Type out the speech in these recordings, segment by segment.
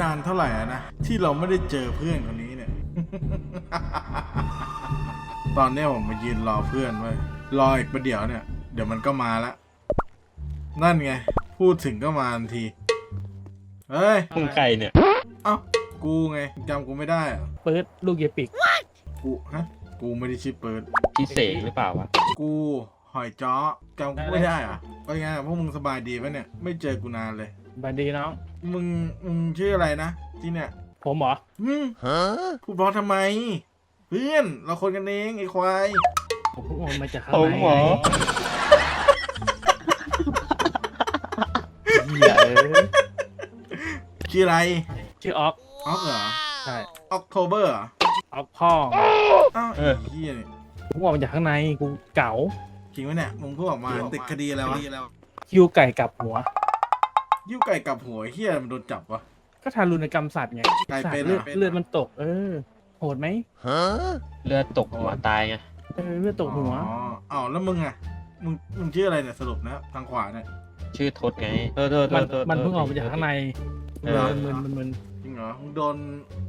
นานเท่าไหร่อะนะ ที่เราไม่ได้เจอเพื่อนคนนี้เนี่ย ตอนเนี้ยผมมายืนรอเพื่อนไว้ยรออีกประเดี๋ยวเนี่ย เดี๋ยวมันก็มาละนั่นไง พูดถึงก็มาทันที เฮ้ย มึงใครเนี่ย เอ้า กูไงจำกูไม่ได้เหรอะเปิดลูกเยปิกกูฮะ กูไม่ได้ชื่อเปิด พี่เสกหรือเปล่าวะ กูหอยจ้อจำกูไม่ได้เหรอะว่าไงพวกมึงสบายดีปะเนี่ย ไม่เจอกูนานเลย บันดีน้อง มึง มึงชื่ออะไรนะที่เนี่ย ผมเหรออืมพูดเพราะทำไม เพื่อน เราคนกันเองไอ้ควายผมเพิ่งโอนมาจากข้างผมในเหรอเหี้ยเอ้ยชื่ออะไรชื่อออกออกเหรอใช่ออกโทเบอร์เหรอออกพ่ออ้าวเออไอ้เฮียนี่ผมออกมาจากข้างในกูเก๋าจริงไหมเนี่ยมึงเพิ่งออกมาติดคดีอะไรวะคิวไก่กลับหัว ยิ้วไก่กับหัวเฮียมันโดนจับวะ ก็ทารุณกรรมสัตว์ไงไก่สัตเป็นว์เลือดเป็นเลือดมันตก เออ โหดไหมเลือดตกหัวตายไง เออเลือดตกหัว อ๋ออ้าวแล้วมึงอะมึงมึงชื่ออะไรเนี่ยสรุปนะทางขวาเนี่ย ชื่อทศไงโทษโทษโทมันษโทษมันเพิ่งออกมาจากข้างในเออมึนมึนมึนจริงเหรอมึงโดน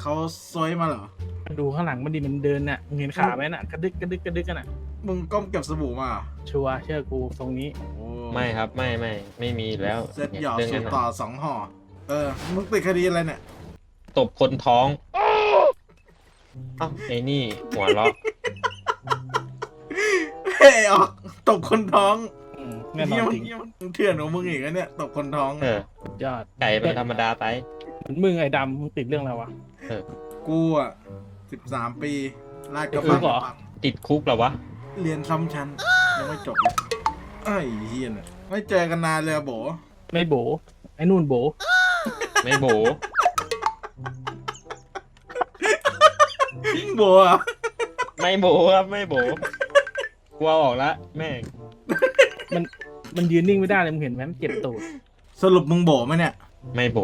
เขาซวยมาเหรอ มันดูข้างหลังมันดีมันเดินน่ะมึงเห็นขาไหมน่ะกระดึกกระดึกกระดึกกันน่ะ มึงก้มเก็บสบู่มาเหรอชัวร์เชื่อกูทรงนี้โอ้ไม่ครับไม่ไม่ไม่มีแล้วเซ็ตหยอกเรื่องสูนั้ตนรต่อนะสองห่อ เออ มึงติดคดีอะไรเนี่ย ตบคนท้องเอ้าไอ้นี่หัวเราะเฮ้ยออกตบคนท้องอืมแน่นอนจริงเหี้ยมึงเถื่อนของมึงอีกแล้วเนี่ยตบคนท้อง เออสุดยอดไก่เป็นธรรมดาไป เหมือนมึงไอ้ดำมึงติดเรื่องอะไรวะ กูอะสิบสามปีลาดกระติดคุบังกเหรอติดคุกเหรอวะ เรียนซ้ำชั้นยังไม่จบเลยไอ้เฮียน่ะไม่เจอกันนานเลยอะโบไม่โบไอ้นู่นโบไม่โบโบอะไม่โบครับไม่โบกลัวออกละแม่งมันยืนนิ่งไม่ได้เลยมึงเห็นไหมมันเจ็บตูดสรุปมึงโบไหมเนี่ย ไม่โบ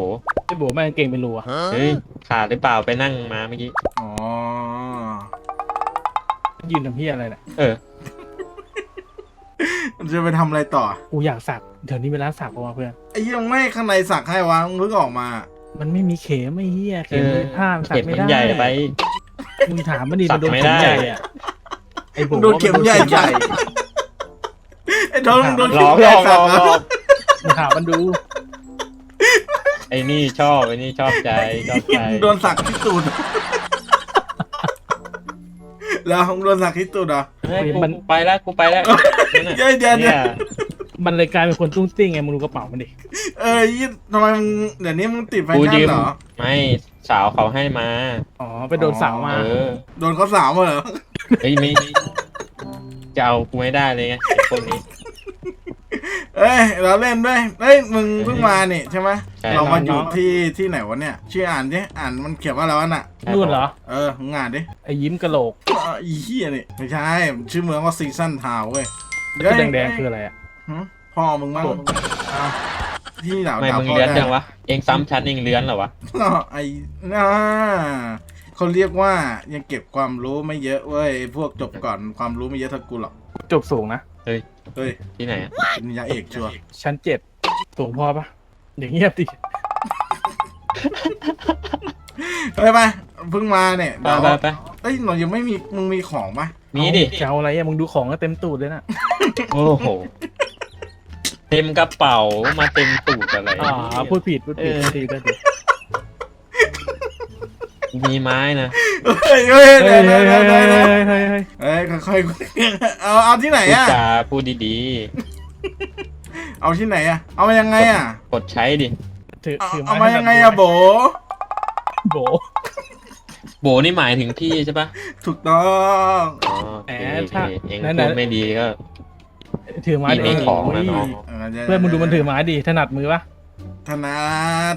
ไอ้โบแม่งเก่งเป็นรัวเฮ้ยขาดหรือเปล่าไปนั่งมาเมื่อกี้อ๋อ ยืนทำเพี้ยอะไรน่ะเออ มันจะไปทำอะไรต่อกูอยากสักเดี๋ยวนี้เวลาสักออกมาเพื่อน ไอ้เหี้ยังไม่ข้างในสักให้วะมึงเพิ่งออกมา มันไม่มีเข็มไม่เฮียเข็มเออเลยผ้ามันสักเข็มไม่มันได้ใหญ่ไป มึงถามมันดีสัมักนโดนไม่เข็มได้ใหญ่อะไอ้โบโดนเข็มใหญ่ใหญ่ไอ้ท้องโดนหลเข็อมกใหหลญ่อกหลสัอกกหลอกมึงถามมันดูไอ้นี่ชอบไอ้นี่ชอบใจชอบใจโดนสักที่ตูด แล้วมึงโดนสักที่ตูดเหรอเฮ้ยกูไปแล้วกูไปแล้วนั่นน่ะเดี๋ยวเดี๋ยวเดี๋ยวเนี่ยมันเลยกลายเป็นคนตุ้งติ้งไงมึงดูกระเป๋ามันดิเอ้ยยี่ทำไมมึงเดี๋ยวนี้มึงติดแฟกูชั่ยืนมเหรอ ไม่สาวเขาให้มา อ๋อไปโดนสาวมาเออโดนเขาสาวมาเหรอ เฮ้ยไม่จะเอากูไม่ได้เลยไงไอ้พวกนี้ เอ้ยเราเล่นด้วยเฮ้ยมึงเพิ่งมาเนี่ยใช่ไหมใช่ เรามาอยู่ที่ที่ไหนวะเนี่ยชื่ออ่านดิอ่านมันเขียนว่าอะไรวะน่ะนู่นเหรอ เออมึงอ่านดิไอ้ยิ้มกะโหลกอะอีเหี้ยนี่ไม่ใช่ชื่อเมืองว่าซีซันทาวเว้ยที่แดงๆคืออะไรอะ หึพ่อมึงมั้งอ้าวที่ด่าไม่ด่ามึงพ่อเลื้อนได้จังวะ เองซ้ำชั้นเองเลื้อนเหรอวะ อ้าวไอ้น่าเขาเรียกว่ายังเก็บความรู้ไม่เยอะเว้ยพวกจบก่อนความรู้ไม่เยอะเท่ากูหรอก จบสูงนะ เฮ้ยที่ไหนอะปริญญาเอกชัวร์ชั้นเจ็ดสูงพอปะอย่างเงียบดิเฮ้ยไปเพิ่งมาเนี่ยไปเดี๋ยวไปไปเอ้ยเรายังไม่มีมึงมีของปะมีดิ จะเอาอะไรอะมึงดูของก็เต็มตูดเลยน่ะโอ้โห เต็มกระเป๋ามาเต็มตูดอะไร อ๋อพูดผิดพูดผิดเออทีก็ดี มีไม้นะเฮ้ยเฮ้ยเฮ้ยเฮ้ยเดี๋ยเฮ้ยเฮ้ยเฮ้ยเฮ้ยเอ้ยค่อยๆเอาเอาที่ไหนพูดอะจาพูดดีเอาที่ไหนอะเอามายังไงอะๆ กดใช้ดิ ถือเอาถือเอามายังไงอะโบ โบโบนี่หมายถึงพี่ใช่ปะถูกต้อง อ๋อโอเคเองพูดไม่ดีก็ ถือไม้มีดิไม่ของนะน้อง เพื่อนมึงดูมันถือไม้ดิถนัดมือปะธนัด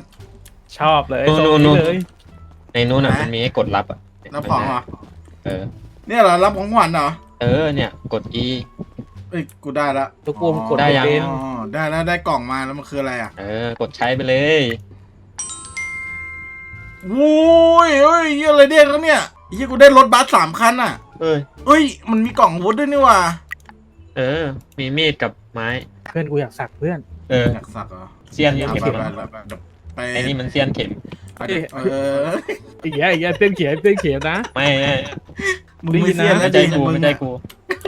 ชอบเลยโน่นทรงนู่นเลย ในนู้นอะไหนมันมีให้กดรับอะรับของเหรอ เออ เนี่ยเหรอรับของขวัญเหรอ เออเนี่ยกด E เอ้ยกูได้ละตัวกูมันกดได้ยังเป็นอ๋อได้แล้วได้กล่องมาแล้วมันคืออะไรอะเออกดใช้ไปเลยโอ้ยเฮ้ยเหี้ยอะไรเด้งแล้วเนี่ยเฮียกูได้รถบัสสามคันอะเอ้ยเอ้ย มันมีกล่องอาวุธด้วยนี่หว่าเออ มีมีดกับไม้ เพื่อนกูอยากสักเพื่อนเออ อยากสักเหรอเสี้ยนเอาเข็มไปไปไปไปไปไอ้นี่มันเสี้ยนเข็ม เอาดิเอออีกแย่อีกแย่เต้นเขียเต้นเขียนะไม่ไม่มึงไม่เสียไม่แล้วใจดิกูมึงไม่ใจอะกู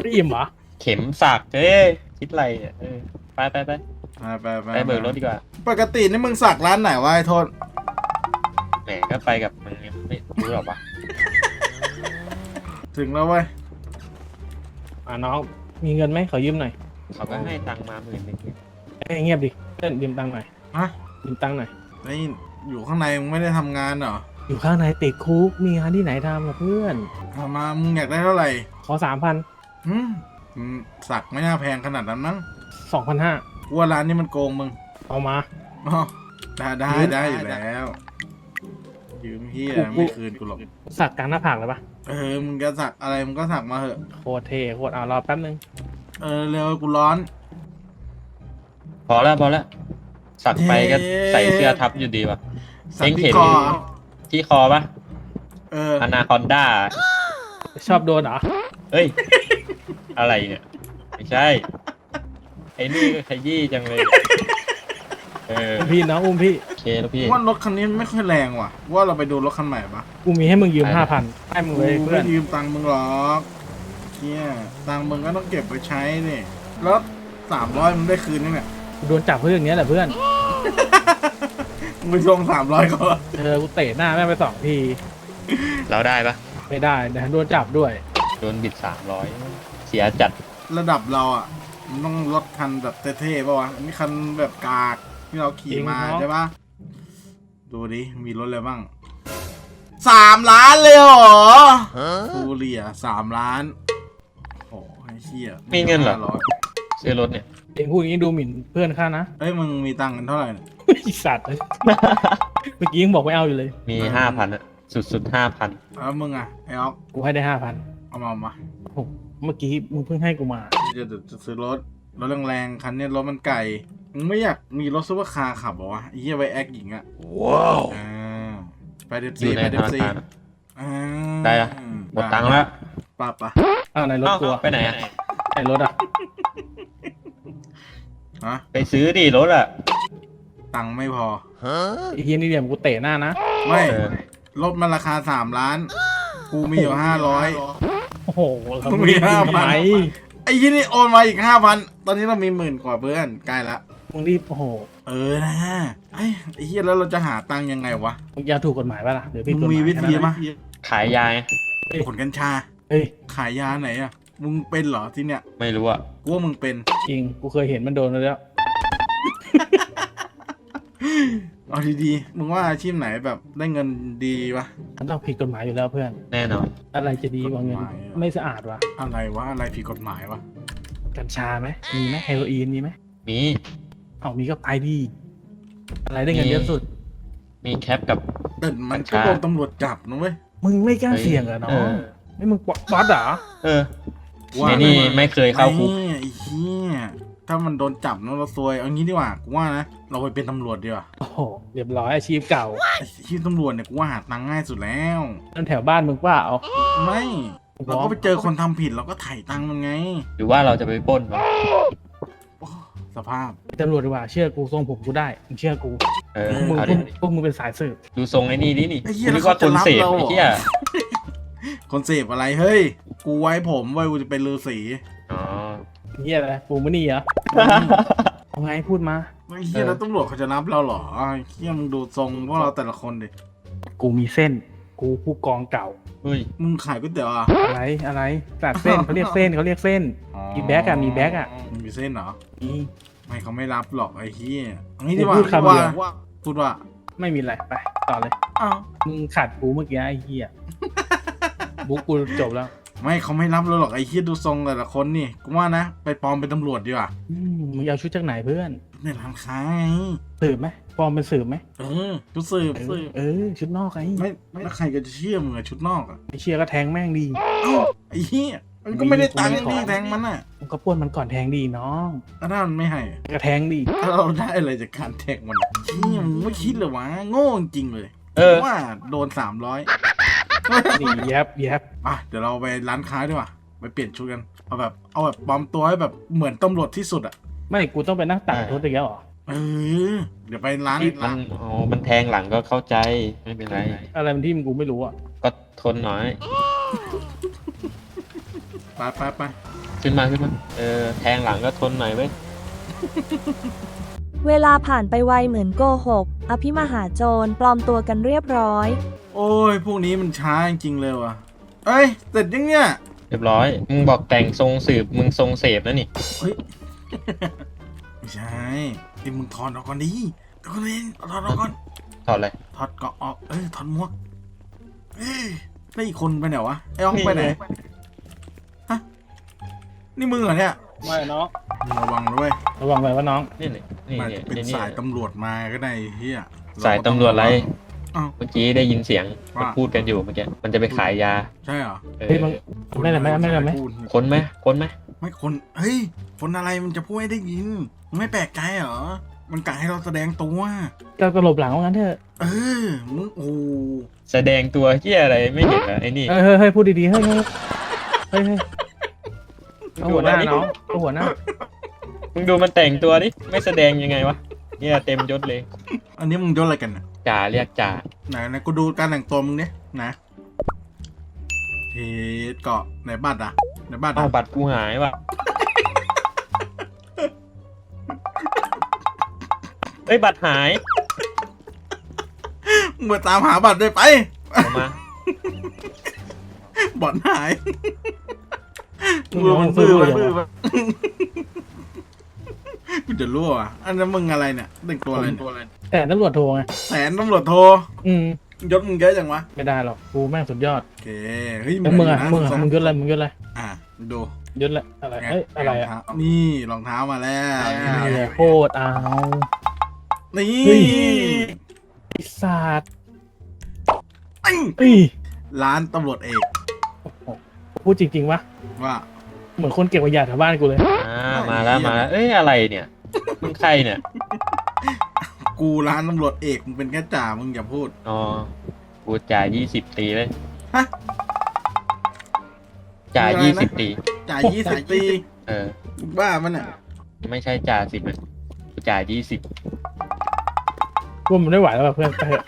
ไม่อิ่มเหรอเข็มสักเอ้ยคิดอะไรเนี่ยเออไปไปไปไปไปไปไปเบิกรถดีกว่าปกตินี่มึงสักร้านไหนวะไอ้โทษแหมก็ไปกับมึงเนี่ยไม่รู้หรอกวะถึงแล้วเว้ยอ่าน้องมีเงินไหมขอยืมหน่อยเขาก็ให้ตังค์มาหมื่นหนึ่งเอ้ยเงียบดิเต้นยืมตังค์หน่อยฮะยืมตังค์หน่อยไอ้ อยู่ข้างในมึงไม่ได้ทำงานเหรออยู่ข้างในติดคุกมีงานที่ไหนทำล่ะเพื่อน เอามามึงอยากได้เท่าไหร่ขอสามพันหืมอืมสักไม่น่าแพงขนาดนั้นมั้งสองพันห้ากูว่าร้านนี้มันโกงมึงเอามา อ๋อได้ได้ยืมได้อยู่แล้ว ยืมเฮียกู ไม่คืนกูหรอก สักกลางหน้าผากเลยปะเออมึงจะสักอะไรมึงก็สักมาเถอะ โคตรเท่โคตรเอารอแป๊บนึงเออเร็วกูร้อน พอแล้วพอแล้วสักไปก็ใส่เสื้อทับอยู่ดีวะ สักเอ็งเห็ที่น คอที่คอปะเอออนาคอนด้า ชอบโดนเหรอ เฮ้ย อะไรเนี่ย ไม่ใช่ ไอ้นี่ก็ขยี้จังเลย เออ อุ้มพี่น้องอุ้มพี่ โอเคแล้วพี่ ว่ารถคันนี้ไม่ค่อยแรงว่ะ ว่าเราไปดูรถคันใหม่ปะกูมีให้มึงยืมได้ห้าพันให้มึงเลยกูเพื่อไม่น ยืมตังค์มึงหรอกเฮียตังค์มึงก็ต้องเก็บไปใช้นี่แล้วสามร้อยมึงได้คืนยังเนี่ย กูโดนจับเพื่ออย่างเงี้ยแหละเพื่อน มึงไปทวงสามร้อยเขาเหรอเออกูเตะหน้าแม่งไปสองที เราได้ปะไม่ได้เดี๋ยวโดนจับด้วย โดนบิดสามร้อยเสียจัดระดับเราอะมันต้องรถคันแบบเท่ๆป่าวะอันนี้คันแบบกากที่เราขี่มาจริงเนอะ ใช่ปะดูดิ มีรถอะไรบ้างสามล้านเลยเหรอฟูเรียสามล้าน โอ้ไอ้เหี้ยมีเงินเหรอร้อยซื้อรถเนี่ยเองพูดอย่างนี้ดูหมิ่นเพื่อนข้านะเอ้ยมึงมีตังค์กันเท่าไหร่เนี่ย ไอ้สัตว์เลยเมื่อกี้ยังบอกไม่เอาอยู่เลย มีห้าพันอะสุดสุดห้าพันแล้วมึงอะไอ้ออกกูให้ได้ห้าพันเอามาเอามาเมื่อกี้มึงเพิ่งให้กูมาจะจะจะซื้อรถรถแรงๆคันเนี้ยรถมันไก่มึงไม่อยากมีรถซุปเปอร์คาร์ขับเหรอวะไอ้เหี้ยไวแอคหญิงอะว้าวอ่าไปเดฟอซียู่ในไปเดธฟนาซีคารอะอ่าได้ละหมดตังค์แล้วป่ะปะอ้าวในรถเอ้ากูอะไปไหนอะในรถอะฮะไปซื้อดิรถอะ ตังค์ไม่พอ ไอ้เฮียนี่เดี๋ยวกูเตะหน้านะ ไม่เออรถมันราคาสามล้าน กูมีอยู่ห้าร้อย โอ้โหเรามึงมีไได้5,000ทำไมไอ้ยี่นี่โอนมาอีกห้าพันตอนนี้เรามีหมื่นกว่าเพื่อนใกล้ละ มึงรีบ โอ้โห เออนะไอ้ไอ้เหี้ยแล้วเราจะหาตังค์ยังไงวะมึงอยาถูกกฎหมายป่ะล่ะเดี๋ยวพี่มึกงฎหมายมีวิธีแค่นั้นปะขายยาไงขนกัญชา เฮ้ย ขายยาไหนอะมึงเป็นเหรอที่เนี้ยไม่รู้อะกูว่ามึงเป็น จริง กูเคยเห็นมันโดนมาแล้ว เอาดีๆ มึงว่าอาชีพไหนแบบได้เงินดีปะมันต้องผิดกฎหมายอยู่แล้วเพื่อน แน่นอน อะไรจะดีกว่าเงิน กฎหมายอะ ไม่สะอาดวะอะไรวะอะไรผิดกฎหมายวะ กัญชาไหมมีไหมเฮโรอีนมีไหมมี เอามีก็ไปดี อะไรได้เงินเยอะสุด มีแคปกับ แต่มันกัญก็ชาโดนตำรวจจับนะเว้ย มึงไม่กล้าเสี่ยงเหรอน้อเองอ ไม่มึงบอสเหรอเออว่าไอ้นี่ไม่เคยเข้าคุกไม่ไอ้เหี้ย ถ้ามันโดนจับนะเราซวยเอางี้ดีกว่ากูว่านะเราไปเป็นตำรวจดีกว่าโอ้โหเรียบร้อยอาชีพเก่าไอ้ที่ตำรวจเนี่ยกูว่าหาตังค์ง่ายสุดแล้ว นั่นแถวบ้านมึงเปล่าไม่ผมเราก็ไปเจอคนทำผิดเราก็ไถ่ตังค์มันไงหรือว่าเราจะไปปล้นวะโอ้สภาพ เป็นตำรวจดีกว่าเชื่อกูทรงผมกูได้มึงเชื่อกูเออมึงเอาพดิวกพวกมึงเป็นสายสืบดูทรงไอ้นี่ดินี่ไอ้เหี้ยนึกว่าแล้วเขาคนจะรับเสพเราเหรอไอ้เหี้ยคนเสพอะไรเฮ้ย กูไว้ผมไว้กูจะเป็นฤาษีอ๋อ เฮียอะไรปูมันนี่เหรอเอาไงพูดมาไอ้เหี้ยแล้วตำรวจเขาจะรับเราเหรอไอ้เหี้ยมึงดูทรงพวกเราแต่ละคนดิ กูมีเส้น กูผู้กองเก่า เฮ้ย มึงขายก๋วยเตี๋ยวอะอะไรอะไรตัดเส้นเขาเรียกเส้นเขาเรียกเส้น มีแบ็คอะมีแบ็คอะมึงมีเส้นเหรอนี่ไม่เขาไม่รับหรอกไอ้เหี้ยเอางี้ดีกว่าพูดคำเดียวว่าพูดว่า ไม่มีอะไรไปต่อเลย อ้าว มึงขาดกูเมื่อกี้ไอ้เฮียบุ๊กกูจบแล้ว ไม่เขาไม่รับเราหรอกไอ้เหี้ยดูทรงแต่ละคนนี่กูว่านะไปปลอมเป็นตำรวจดีกว่าอืมมึงเอาชุดจากไหนเพื่อนในร้านค้าไงสืบไหมปลอมเป็นสืบไหมเออชุดสืบเอสือบเออ ชุดนอกไงไม่แล้วใครก็จะเชื่อมึงอะชุดนอกอะไม่เชื่อก็แทงแม่งดีเอ้าไอ้เหี้ยมันก็ไม่ได้ตังค์มีคนนี่แทงมันอะมึงก็ป้วนมันก่อนแทงดีน้องแล้วถ้ามันไม่ให้อะก็แทงดีถ้าเราได้อะไรจากการแทงมันอะเหี้ยมึงไม่คิดเลยวะโง่จริงเลยเออ ว่าโดนสามร้อย นี่แยบแยบอะเดี๋ยวเราไปร้านค้าดีกว่าไปเปลี่ยนชุดกันเอาแบบเอาแบบปลอมตัวให้แบบเหมือนตำรวจที่สุดอะไม่กูต้องไปนั่งตัดอ่ารถอีกแล้วเหรอเเออเดี๋ยวไปร้านมัร้านนอ๋อมันแทงหลังก็เข้าใจไม่เป็นไร อะไรมันที่มึงกูไม่รู้อะก็ทนหน่อย ไปไปไปขึ้นมาขึ้นมาเออแทงหลังก็ทนหน่อยเว้ยเวลาผ่านไปไวเหมือนโกหก อภิมหาโจรปลอมตัวกันเรียบร้อย โอ้ย พวกนี้มันช้าจริงๆเลยว่ะ เอ้ยเสร็จยังเนี่ย เรียบร้อย มึงบอกแต่งทรงสืบ มึงทรงเสพแล้วนี่ เฮ้ย ไม่ใช่ไอ้มึงถอดออกก่อนดิเดี๋ยวก่อนเองถอดออกก่อน ถอดเลยถอดเกาะออก เอ้ย ถอดหมวกเอ้ยแล้วอีกคนไปไหนวะ ไอ้อ้องไปไหน ฮะ นี่มึงเหรอเนี่ยไม่น้องมึงระวังด้วย ระวังไปว่าน้อง นี่นี่นี่มันเนี่ยเป็นนี่สายตำรวจมาก็ได้ไอ้เฮียสายตำรวจอะไร อ้าว เมื่อกี้ได้ยินเสียงว่ามันพูดกันอยู่เมื่อกี้มันจะไปขายยาใช่เหรอเออเฮ้ยมึงไม่ได้ไหมไม่ได้ไหม พูดคนไหมคนไหมไม่คนเฮ้ยคนอะไรมันจะพูดให้ได้ยินมึงไม่แปลกใจเหรอมันกะให้เราแสดงตัว จะตลบหลังว่างั้นเถอะเออมึงโอ้โหแสดงตัวเที่ยอะไรไม่เห็นเหรอไอ้นี่เฮ้ยเฮ้ยเฮ้ยพูดดีๆเฮ้ยเฮ้ยเฮ้ยเฮ้ยเอาหัวหน้าน้องเอาหัวหน้ามึงดูมันแต่งตัวดิไม่แสดงยังไงวะเนี่ยเต็มยศเลย อันนี้มึงยศอะไรกันน่ะ จ่าเรียกจ่าไหนไหนกูดูการแต่งตัวมึงเนี่ยนะเฮดเกาะไหนบัตรอะไหนบัตรเอาอะบัตรกูหายว่ะเอ้ยบัตรหายมึงมาตามหาบัตรด้วยไป เอามาบอดหายมึงน้องซื้อเลยมืเหรออมันกูจะรั่วอะอันนั้นมึงอะไรเนี่ยแต่งตัวอะไรตัวอะไร แต่ตำรวจโทรไงแสนตำรวจโทรอืมยศมึงเยอะจังวะไม่ได้หรอกกูแม่งสุดยอดโอเคเฮ้ยแล้วมึงอะามึงอะนะมึงยศอะไรมึงยศอะไรอะดูยศอะไรอะไรเอ้ยอะไรอะงเท้านี่รองเท้ามาแล้วอะไรโคตรเอานี่เฮ้ยไอ้สัตว์ปิ้งเอ้ยร้านตำรวจเอกโอ้โหพูดจริงๆวะว่าเหมือนคนเก็บขยะแถวบ้านกูเลยอ่ามาแล้วมาแล้วเอ้ยอะไรเนี่ยมึงใครเนี่ย กูร้านตำรวจเอกมึงเป็นแค่จ่ามึงอย่าพูด อ๋อ กูจ่ายยี่สิบตีเลย ฮะ จ่ายอะไรยี่นะสิบตี จ่ายยี่สิบปีเออ มึงบ้ามันอะไม่ใช่จ่าสิบอะกูจ่ายยี่สิบกูมันไม่ไหวแล้วว่ะเพื่อนไปเถอะ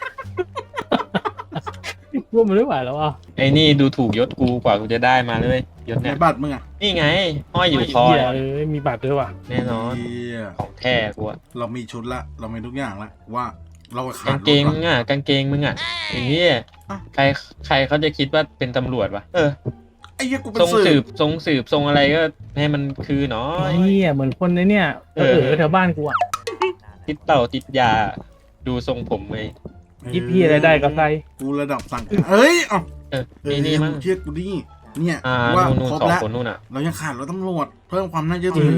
กูมันไม่ไหวแล้วอะไอ้นี่ดูถูกยศกูกว่ากูจะได้มาเลย ยศในเนี่ยบัตรมึงอะนี่ไง ห้อยอยู่คอเหี้ยอะเอ้ยมีบัตรด้วยว่ะแน่นอน เหี้ยของแท้กูอะเรามีชุดละ เรามีทุกอย่างละว่าเราขาดกางเกงรถมึงอะกางเกงมึงอะอย่างนี้ยอะ ใครใครเขาจะคิดว่าเป็นตำรวจวะเออไอ้เหี้ยกูเป็ทรนงสืสืบบทรงสืบทรงอะไรก็ให้มันคือหน้อย เฮียเหมือนคนในเนี่ยเอเออ อแถวบ้านกูอะติดเต่าติดยา ดูทรงผมเลย ยิบพี่อะไรได้ก็ใส่กูระดับสั่งการเอ้ยเอ้าเออเออนี่นี่มั้งมึงเชื่อกูดิ เนี่ยอ่าว่านู่นนู่นครบสองแล้วคนนู่นอะ เรายังขาดรถตำรวจเพิ่มความน่าเชื่อถือ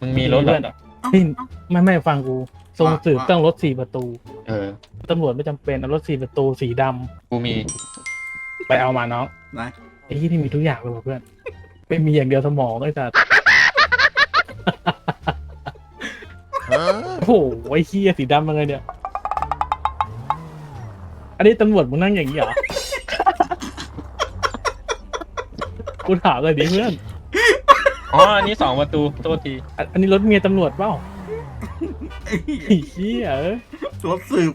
มึงมีรถเหรอเพื่อนอะเอ้าเฮ้ยไม่ไม่ฟังกูทรงว่าสืบว่า ต้องรถสี่ประตูเออ ตำรวจไม่จำเป็นเอารถสี่ประตูสีดำกูมี ไปเอามาน้องไหนไอ้ที่นี่มีทุกอย่างเลยว่ะเพื่อนไม่มีอย่างเดียวสมองไอ้สัสโอ้โหไอ้เฮียสีดำยังไงเนี่ย อันนี้ตำรวจมึงนั่งอย่างนี้เหรอ กูถามเลยดิเพื่อนอ๋ออันนี้สองประตูโทษทีอันอันนี้รถเมียตำรวจเปล่าไอ้เหี้ยไอ้เหี้ยเอ้ยรถสืบ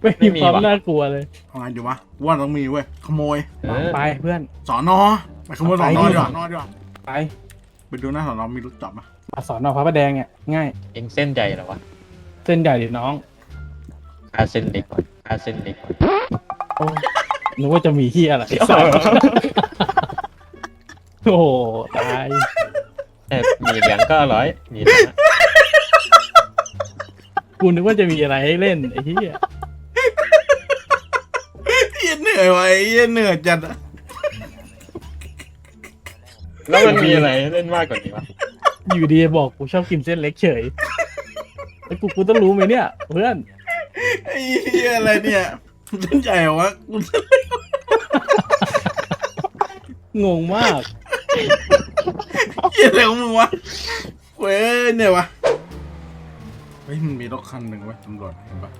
ไม่ไม่มีมีความวะน่ากลัวเลยอะไรอยู่วะว่าต้องมีเว้ยขโมย เออไปเพื่อน สอนอไปขโมยสอนอดีกว่าไปไปดูหน้าสอนอมีรถจับปะมาสอนอพระประแดงเนี่ยง่าย เองเส้นใหญ่เหรอวะเส้นใหญ่ดิน้องอาเส้นเล็กกว่าอาเส้นเล็กกว่าโอ้ นึกว่าจะมีเหี้ยอะไรโอ้โหตายแต่มีเหลืองก็อร่อย มีเหลืองอะกูนึกว่าจะมีอะไรให้เล่นไอ้เหี้ยเหี้ยเหนื่อยวะไอ้เหี้ยเหนื่อยจัดอะแล้วมันมีอะไรให้เล่นมากกว่านี้วะอยู่ดีบอกกูชอบกินเส้นเล็กเฉยแล้วกูกูต้องรู้ไหมเนี่ย เพื่อนไอ้เหี้ยอะไรเนี่ย เส้นใหญ่เหรอวะกูงงมากเหี้ยอะไรของมึงวะเว้ยเนี่ยวะเฮ้ยมันมีรถคันหนึ่งเว้ยตำรวจเห็นปะ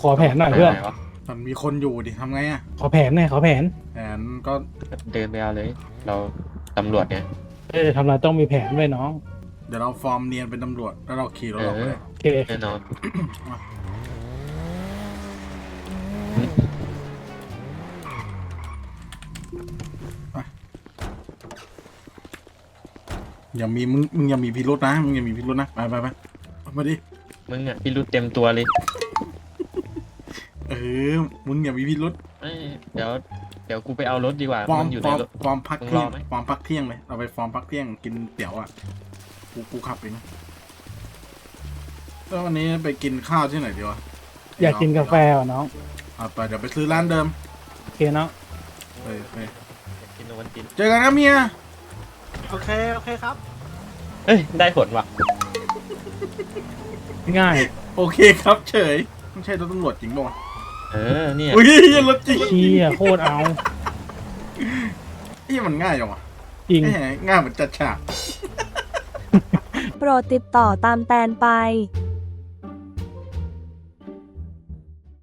ขอแผนหน่อยเพื่อนไปไหวะมันมีคนอยู่ดิทำไงอะขอแผนหน่อยขอแผนแผนก็เดินไปเอาเลย เราตำรวจเนี่ยเออทำอะไรต้องมีแผนไว้น้องดี๋ยวเราฟอร์มเนียนเป็นตำรวจแล้วเราขี่รถออกไปเออโอเคแน่นอน อย่ามีมึงมึงอย่ามีพิรุษนะมึงอย่ามีพิรุษนะไปไปไปเอามาดิมึงอะพี่รุดเต็มตัวเลยเออมึงอย่ามีพิรุษเอ้ยเดี๋ยวเดี๋ยวกูไปเอารถดีกว่าฟอร์มมันอยู่ฟในอร์มรถ ฟอร์มพักมึงเที่รยองไหม ฟอร์มพักเที่ยงเลยเราไปฟอร์มพักเที่ยงกินเตี๋ยวอะกูกูขับเองแล้ววันนี้ไปกินข้าวที่ไหนดีวะอยากกินกาแฟว่ะน้อง เอาไปเดี๋ยวไปซื้อร้านเดิมโอเคเนาะไปไปกินโนวันตินเจอกันนะเมียโอเค โอเคครับ เอ้ย ได้ผลว่ะ ง่ายโอเคครับเฉยไม่ใช่รถตำรวจจริงป่ะวะเออ เนี่ยอุ้ยรถจริงเชี่ยโคตรเอานี่มันง่ายจังวะจริง แหมง่ายเหมือนจัดฉาก โปรดติดต่อตามแตนไป